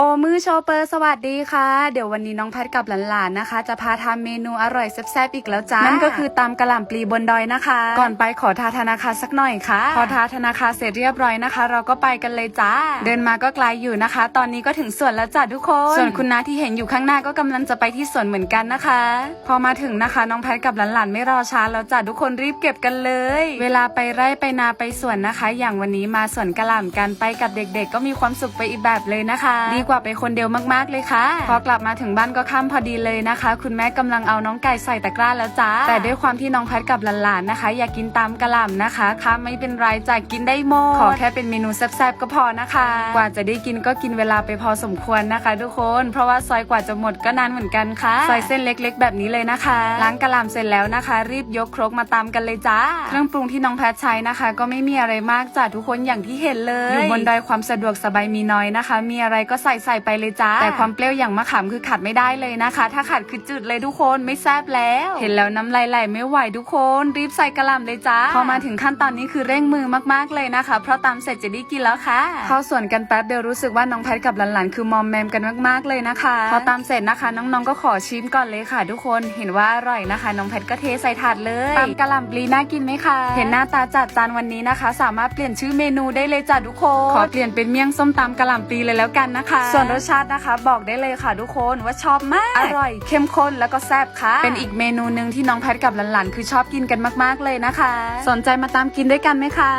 โอมือโชเปอร์สวัสดีค่ะ เดี๋ยววันนี้น้องแพทกับหลานๆนะคะ จะพาทำเมนูอร่อยแซ่บๆอีกแล้วจ้านั่นก็คือตำกะหล่ำปลีบนดอยนะคะ ก่อนไปขอทาธนาคารสักหน่อยค่ะ พอทาธนาคารเสร็จเรียบร้อยนะคะ เราก็ไปกันเลยจ้า เดินมาก็ไกลอยู่นะคะ ตอนนี้ก็ถึงสวนแล้วจ้ะทุกคน ส่วนคุณน้าที่เห็นอยู่ข้างหน้าก็กำลังจะไปที่สวนเหมือนกันนะคะ พอมาถึงนะคะน้องแพทกับหลานๆไม่รอช้าแล้วจ้ะทุกคนรีบเก็บกันเลย เวลาไปไร่ไปนาไปสวนนะคะ อย่างวันนี้มาสวนกะหล่ำกันไปกับเด็ก ๆ ก็มีความสุขไปอีกแบบเลยนะคะดีกว่าไปคนเดียวมากๆเลยค่ะ พอกลับมาถึงบ้านก็ค่ำพอดีเลยนะคะ คุณแม่กำลังเอาน้องไก่ใส่ตะกร้าแล้วจ้า แต่ด้วยความที่น้องแพทกับหลานๆนะคะ อยากกินตามกะหล่ำนะคะค่ะไม่เป็นไรจ่ายกินได้หมด ขอแค่เป็นเมนูแซ่บๆก็พอนะคะ กว่าจะได้กินก็กินเวลาไปพอสมควรนะคะ ทุกคน เพราะว่าซอยกว่าจะหมดก็นานเหมือนกันค่ะ ซอยเส้นเล็กๆ แบบนี้เลยนะคะล้างกะหล่ำเสร็จแล้วนะคะ รีบยกครกมาตำกันเลยจ้า เครื่องปรุงที่น้องแพทใช้นะคะ ก็ไม่มีอะไรมากจ้ะทุกคนอย่างที่เห็นเลยอยู่บนดอยความสะดวกสบายมีน้อยนะคะ มีอะไรก็ใส่ใส่ไปเลยจ้า แต่ความเปรี้ยวอย่างมะขามคือขาดไม่ได้เลยนะคะ ถ้าขาดคือจืดเลยทุกคนไม่แซ่บแล้ว เห็นแล้วน้ำลายไหลไม่ไหวทุกคนรีบใส่กะหล่ำเลยจ้าพอมาถึงขั้นตอนนี้คือเร่งมือมากๆเลยนะคะ เพราะตำเสร็จจะได้กินแล้วค่ะเข้าส่วนกันแป๊บเดียวรู้สึกว่าน้องแพทกับหลานๆคือมอมแมมกันมากๆเลยนะคะ พอตำเสร็จนะคะ น้องๆก็ขอชิมก่อนเลยค่ะ ทุกคนเห็นว่าอร่อยนะคะ น้องแพทก็เทใส่ถาดเลยตำกะหล่ำปลีน่ากินไหมคะ เห็นหน้าตาจัดจานวันนี้นะคะ สามารถเปลี่ยนชื่อเมนูได้เลยจ้ะทุกคนขอเปลี่ยนเป็นเมี่ยงส้มตำกะหล่ำปลีเลยแล้วกันนะคะส่วนรสชาตินะคะบอกได้เลยค่ะทุกคนว่าชอบมาก อร่อยเข้มข้นแล้วก็แซ่บค่ะ เป็นอีกเมนูหนึ่งที่น้องแพทกับหลานๆคือชอบกินกันมากๆเลยนะคะ สนใจมาตามกินด้วยกันไหมคะ